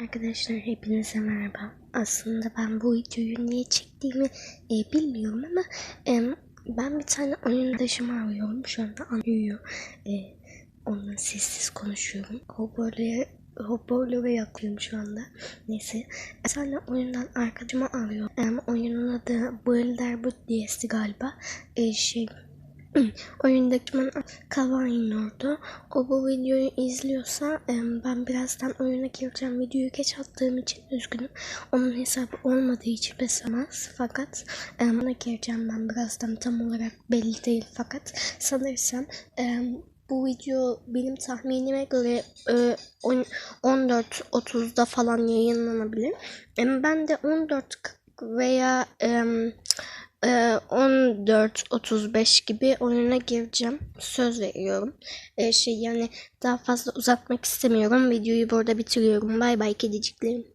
Arkadaşlar hepinize merhaba. Aslında ben bu videoyu niye çektiğimi e, bilmiyorum ama e, ben bir tane oyun arkadaşımı arıyorum. Şu anda anlıyor. E, onunla sessiz konuşuyorum. Hoparlöre hoparlöre yakıyorum şu anda. Neyse. Bir tane oyundan arkadaşımı arıyorum. E, oyunun adı Builder diyesi galiba. E, şey Oyundaki bana Kawaii oldu. O bu videoyu izliyorsa ben birazdan oyuna gireceğim. Videoyu geç attığım için üzgünüm. Onun hesabı olmadığı için besamaz. Fakat ona gireceğim ben birazdan tam olarak belli değil. Fakat sanırsam bu video benim tahminime göre e, on- 14.30'da falan yayınlanabilir. Ben de 14 veya 14.35 gibi oyuna gireceğim. Söz veriyorum. Şey yani daha fazla uzatmak istemiyorum. Videoyu burada bitiriyorum. Bay bay kediciklerim.